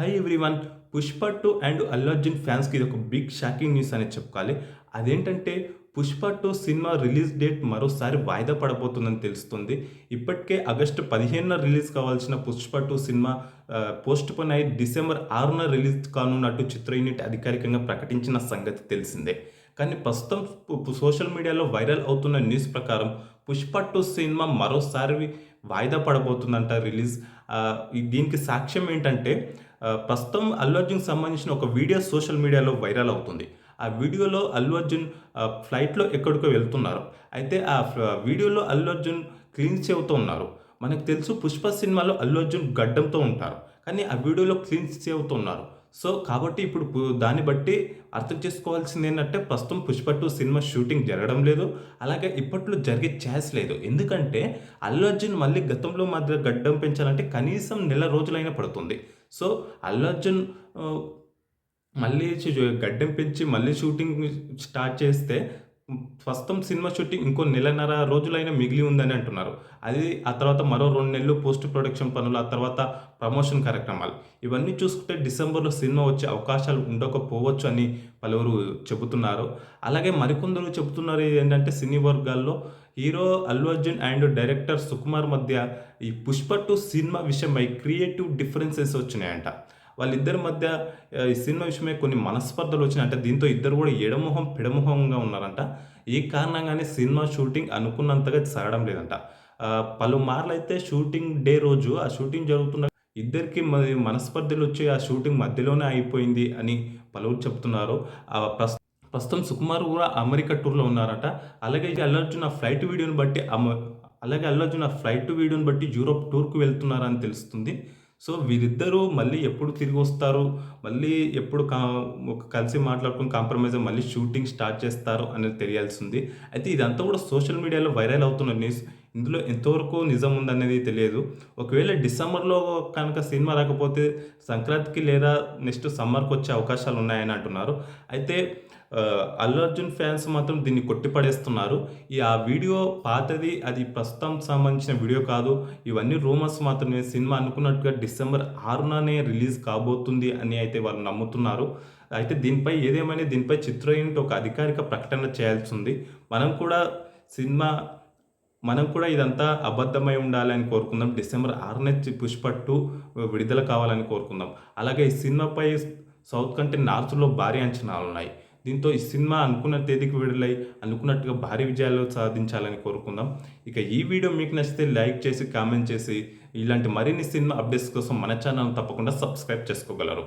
Hi everyone Pushpa two and Allu Arjun ఫ్యాన్స్కి ఇది ఒక బిగ్ షాకింగ్ న్యూస్ అని చెప్పుకోవాలి. అదేంటంటే Pushpa two cinema release date మరోసారి వాయిదా పడబోతుందని తెలుస్తుంది. ఇప్పటికే ఆగస్టు పదిహేనున రిలీజ్ కావాల్సిన Pushpa two cinema postpone అయి డిసెంబర్ ఆరున రిలీజ్ కానున్నట్టు చిత్ర యూనిట్ అధికారికంగా ప్రకటించిన సంగతి తెలిసిందే. కానీ ప్రస్తుతం సోషల్ మీడియాలో వైరల్ అవుతున్న న్యూస్ ప్రకారం పుష్ప టూ సినిమా మరోసారి వాయిదా పడబోతుందంట రిలీజ్ దీనికి సాక్ష్యం ఏంటంటే ప్రస్తుతం అల్లు అర్జున్కి సంబంధించిన ఒక వీడియో సోషల్ మీడియాలో వైరల్ అవుతుంది. ఆ వీడియోలో అల్లు అర్జున్ ఫ్లైట్లో ఎక్కడికో వెళ్తున్నారు. అయితే ఆ వీడియోలో అల్లు అర్జున్ క్లీన్ చెవుతో ఉన్నారు. మనకు తెలుసు పుష్ప సినిమాలో అల్లు అర్జున్ గడ్డంతో ఉంటారు. కానీ ఆ వీడియోలో క్లీన్ చెవుతో ఉన్నారు. సో కాబట్టి ఇప్పుడు దాన్ని బట్టి అర్థం చేసుకోవాల్సింది ఏంటంటే ప్రస్తుతం పుష్ప టూ సినిమా షూటింగ్ జరగడం లేదు. అలాగే ఇప్పట్లో జరిగే ఛాన్స్ లేదు. ఎందుకంటే అల్లు అర్జున్ మళ్ళీ గతంలో మాదిరి గడ్డం పెంచాలంటే కనీసం నెల రోజులైనా పడుతుంది. సో అల్లు అర్జున్ మళ్ళీ గడ్డం పెంచి మళ్ళీ షూటింగ్ స్టార్ట్ చేస్తే ప్రస్తుతం సినిమా షూటింగ్ ఇంకో నెలన్నర రోజులైనా మిగిలి ఉందని అంటున్నారు. అది ఆ తర్వాత మరో రెండు నెలలు పోస్ట్ ప్రొడక్షన్ పనులు ఆ తర్వాత ప్రమోషన్ కార్యక్రమాలు. ఇవన్నీ చూసుకుంటే డిసెంబర్లో సినిమా వచ్చే అవకాశాలు ఉండకపోవచ్చు అని పలువురు చెబుతున్నారు. అలాగే మరికొందరు చెబుతున్నారు ఏంటంటే సినీ వర్గాల్లో hero Allu Arjun and director Sukumar మధ్య ఈ పుష్ప టూ సినిమా విషయమై క్రియేటివ్ డిఫరెన్సెస్ వచ్చినాయంట. వాళ్ళిద్దరి మధ్య ఈ సినిమా విషయమై కొన్ని మనస్పర్ధలు వచ్చినాయంట దీంతో ఇద్దరు కూడా ఎడమొహం పిడమొహంగా ఉన్నారంట. ఈ కారణంగానే సినిమా షూటింగ్ అనుకున్నంతగా సాగడం లేదంట. పలుమార్లు అయితే షూటింగ్ డే రోజు ఆ షూటింగ్ జరుగుతున్న ఇద్దరికి మరి మనస్పర్ధలు వచ్చి ఆ షూటింగ్ మధ్యలోనే అయిపోయింది అని పలువురు చెప్తున్నారు. ఆ ప్రస్ ప్రస్తుతం సుకుమార్ కూడా అమెరికా టూర్లో ఉన్నారట. అలాగే అల్లర్జున్ ఆ ఫ్లైట్ వీడియోని బట్టి అమ అలాగే అల్లర్జున్ ఆ ఫ్లైట్ వీడియోని బట్టి యూరోప్ టూర్కు వెళ్తున్నారని తెలుస్తుంది. సో వీరిద్దరూ మళ్ళీ ఎప్పుడు తిరిగి వస్తారు? మళ్ళీ ఎప్పుడు కా కలిసి మాట్లాడుకుని కాంప్రమైజ్ మళ్ళీ షూటింగ్ స్టార్ట్ చేస్తారు అనేది తెలియాల్సింది అయితే ఇదంతా కూడా సోషల్ మీడియాలో వైరల్ అవుతున్న న్యూస్. ఇందులో ఎంతవరకు నిజం ఉందనేది తెలియదు. ఒకవేళ డిసెంబర్లో కనుక సినిమా రాకపోతే సంక్రాంతికి లేదా నెక్స్ట్ సమ్మర్కి వచ్చే అవకాశాలు ఉన్నాయని అంటున్నారు. అయితే అల్లు అర్జున్ ఫ్యాన్స్ మాత్రం దీన్ని కొట్టిపడేస్తున్నారు. ఈ ఆ వీడియో పాతది అది ప్రస్తుతం సంబంధించిన వీడియో కాదు. ఇవన్నీ రూమర్స్ మాత్రమే. సినిమా అనుకున్నట్టుగా డిసెంబర్ ఆరుననే రిలీజ్ కాబోతుంది అని అయితే వాళ్ళు నమ్ముతున్నారు. అయితే దీనిపై ఏదేమైనా దీనిపై చిత్ర యూనిట్ ఒక అధికారిక ప్రకటన చేయాల్సి ఉంది. మనం కూడా సినిమా మనం కూడా ఇదంతా అబద్ధమై ఉండాలని కోరుకుందాం. డిసెంబర్ ఆరున పుష్ప టూ విడుదల కావాలని కోరుకుందాం. అలాగే ఈ సినిమాపై సౌత్ కంటే నార్త్లో భారీ అంచనాలు ఉన్నాయి. దీంతో ఈ సినిమా అనుకున్న తేదీకి విడుదలై అనుకున్నట్టుగా భారీ విజయాలు సాధించాలని కోరుకుందాం. ఇక ఈ వీడియో మీకు నచ్చితే లైక్ చేసి కామెంట్ చేసి ఇలాంటి మరిన్ని సినిమా అప్డేట్స్ కోసం మన ఛానల్ తప్పకుండా సబ్స్క్రైబ్ చేసుకోగలరు.